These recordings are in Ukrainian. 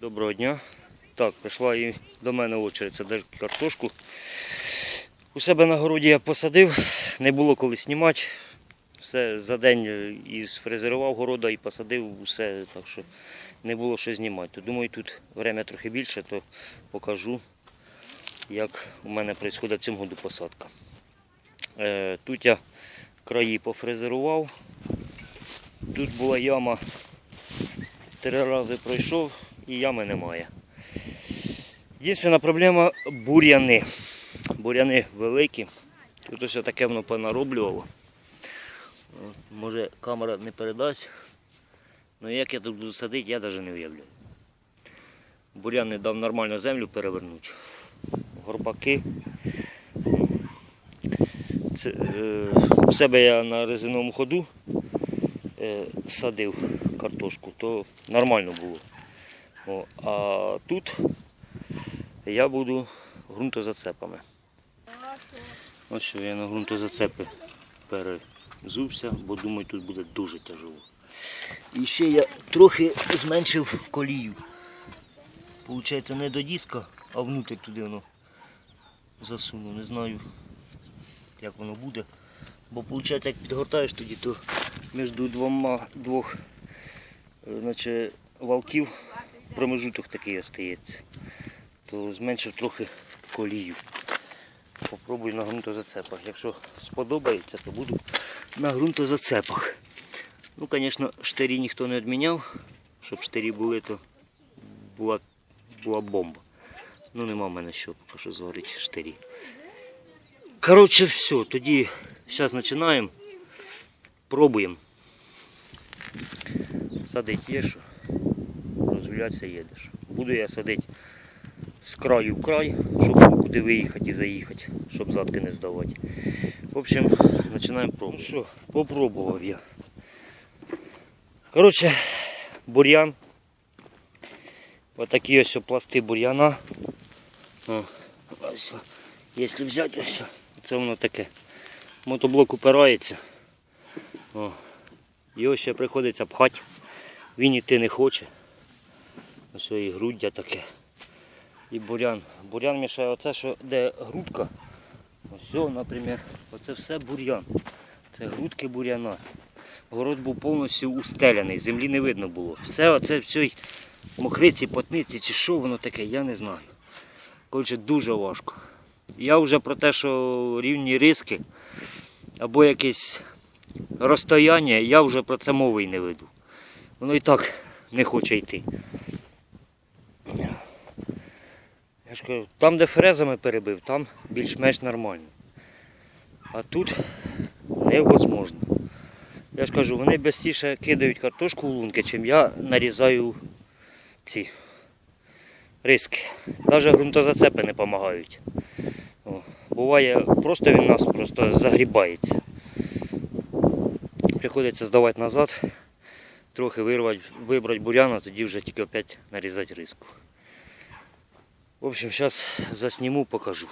Доброго дня. Так, прийшла і до мене очередь садити картошку. У себе на городі я посадив, не було коли знімати. Все за день і сфрезерував города і посадив усе, так що не було що знімати. То, думаю, тут время трохи більше, то покажу, як у мене відбувається в году посадка. Е, тут я краї пофрезерував. Тут була яма, три рази пройшов і ями немає. Єдина проблема бур'яни. Бур'яни великі. Тут ось таке воно понароблювало. От, Може камера не передасть. Ну як я тут буду садити, я навіть не уявляю. Бур'ян не дав нормально землю перевернути. Горбаки. Це, е, себе я на резиновому ходу е, садив картошку, то нормально було. О, а тут я буду ґрунтозацепами. Ось що я на ґрунтозацепи перезувся, бо думаю, тут буде дуже тяжело. І ще я трохи зменшив колію. Получається не до диска, а внутрь туди воно засуну. Не знаю, як воно буде. Бо виходить, як підгортаєш тоді, то між двома двох е, значить, валків промежуток такий остається. То зменшив трохи колію. Попробую на ґрунтозацепах. Якщо сподобається, то буду на ґрунтозацепах. Ну, звісно, штирі ніхто не відміняв. Щоб штирі були, то була, була бомба. Ну нема в мене що, що зварити штирі. Коротше, все, тоді зараз починаємо. Пробуємо. Садить є що, розвиватися їдеш. Буду я садити з краю в край, щоб куди виїхати і заїхати, щоб задки не здавати. В общем, починаємо пробувати. Ну що, попробував я. Коротше, бур'ян. Отакі ось пласти бур'яна. Ось, якщо взяти ось, це воно таке. Мотоблок упирається. О, його ще приходиться пхати. Він іти не хоче. Ось і груддя таке. І бурян. Бурян мішає оце, що де грудка. Ось, наприклад, оце все бур'ян. Це грудки буряна. Город був повністю устеляний, землі не видно було. Все оце в цій мокриці, потниці чи що воно таке, я не знаю. Коротше, дуже важко. Я вже про те, що рівні риски або якесь розстояння, я вже про це мови й не веду. Воно і так не хоче йти. Я ж кажу, там, де фрезами перебив, там більш-менш нормально. А тут невозможно. Я ж кажу, вони безстіше кидають картошку в лунки, чим я нарізаю ці риски. Навіть ґрунтозацепи не допомагають. Буває, просто він нас просто загрібається. Приходиться здавати назад, трохи вирвати, вибрати буряна, тоді вже тільки опять нарізати риску. В общем, зараз засніму, покажу.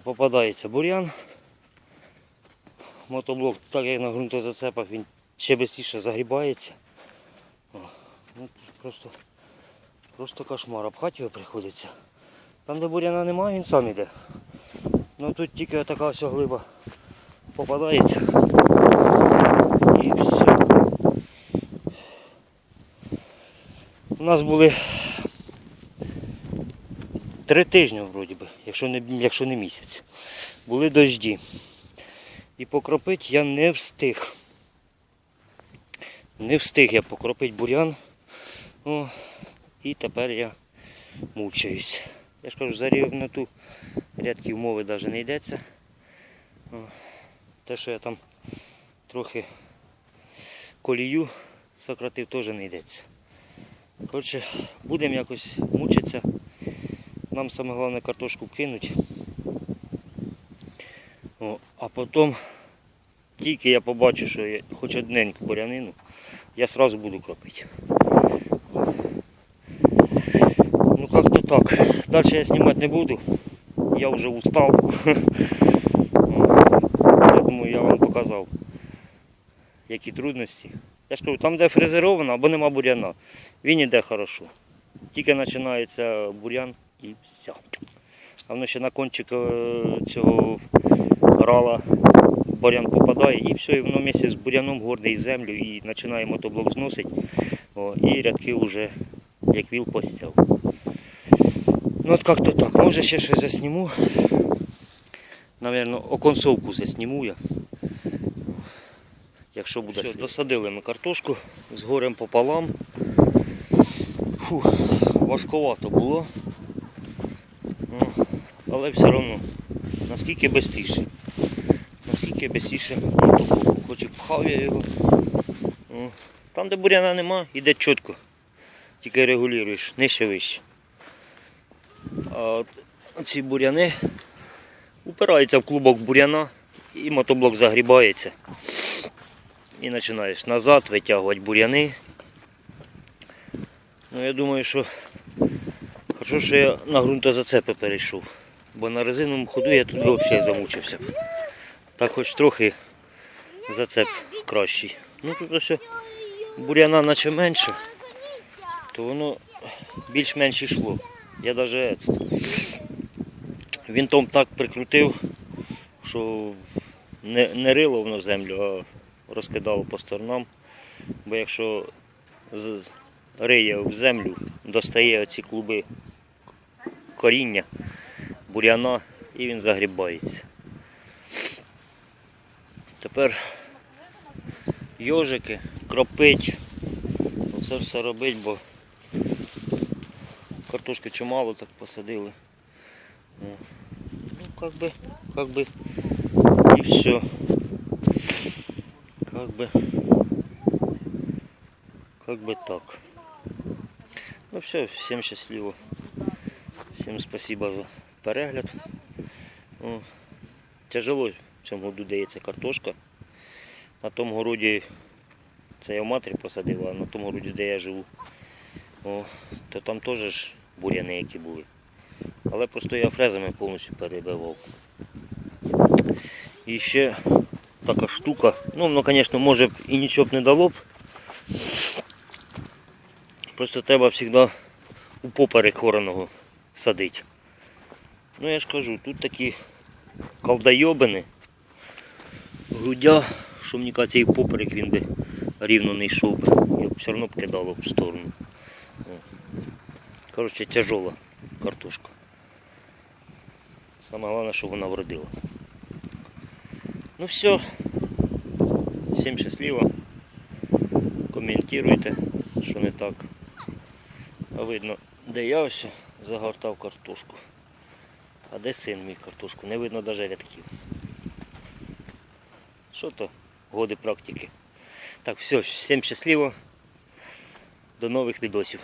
Попадається бур'ян. Мотоблок, так як на ґрунтозацепах, він ще швидше загрібається. Ну, просто, просто кошмар. Обхати його приходиться. Там, де бур'яна немає, він сам іде. Ну тут тільки така вся глиба попадається. І все. У нас були три тижні, вроді би, якщо не, якщо не місяць. Були дожді. І покропити я не встиг. Не встиг я покропити бурян. О, і тепер я мучаюсь. Я ж кажу, за рівноту рядків мови навіть не йдеться. О, те, що я там трохи колію сократив, теж не йдеться. Коротше, будемо якось мучитися. Нам саме головне картошку кинуть. О, а потім, тільки я побачу, що я хоч одненьку бурянину, я одразу буду кропити. Ну як-то так. Далі я знімати не буду. Я вже устав. Я думаю, я вам показав, які трудності. Я ж кажу, там де фрезеровано або нема буряна, він іде хорошо. Тільки починається бурян і все. А воно ще на кончик е, цього рала бурян попадає і все, і воно місяць з буряном горне і землю і починає мотоблок зносить. О, і рядки вже як віл постяв. Ну от як-то так. Може ще щось засніму. Навірно, оконцовку засніму я. Якщо буде. Все, досадили ми картошку з горем пополам. Фу, важковато було. Ну, але все одно, наскільки швидше. Наскільки швидше, хоч і пхав я його. Ну, Там, де буряна нема, йде чітко. Тільки регулюєш, нижче вище. А ці буряни упираються в клубок буряна і мотоблок загрібається. І починаєш назад витягувати буряни. Ну я думаю, що хорошо, що я на ґрунтозацепи перейшов. Бо на резиновому ходу я тут взагалі замучився. Так хоч трохи зацеп кращий. Ну тут ось буряна наче менше, то воно більш-менш йшло. Я навіть вінтом так прикрутив, що не, не рило воно землю, а розкидало по сторонам. Бо якщо риє в землю, достає оці клуби коріння, буряна і він загрібається. Тепер йожики, кропить, оце все робить, бо картошки чимало так посадили. Ну, как бы, как бы, и все. Как бы, как бы так. Ну все, всем счастливо. Всем спасибо за перегляд. Ну, тяжело в цьому году дається картошка. На тому городі це я в матері посадив, а на тому городі, де я живу, о, то там теж буряни які були. Але просто я фрезами повністю перебивав. І ще така штука. Ну, воно, звісно, може б і нічого б не дало б. Просто треба завжди у поперек хореного садити. Ну я ж кажу, тут такі колдойобини, грудя, що мені кажеться, і поперек він би рівно не йшов би. Його все одно б кидало в сторону. Коротше, тяжола картошка. Саме головне, щоб вона вродила. Ну все. Всім щасливо. Коментуйте, що не так. А видно, де я ось загортав картошку. А де син мій картошку? Не видно навіть рядків. Що то? Годи практики. Так, все, всім щасливо. До нових відосів.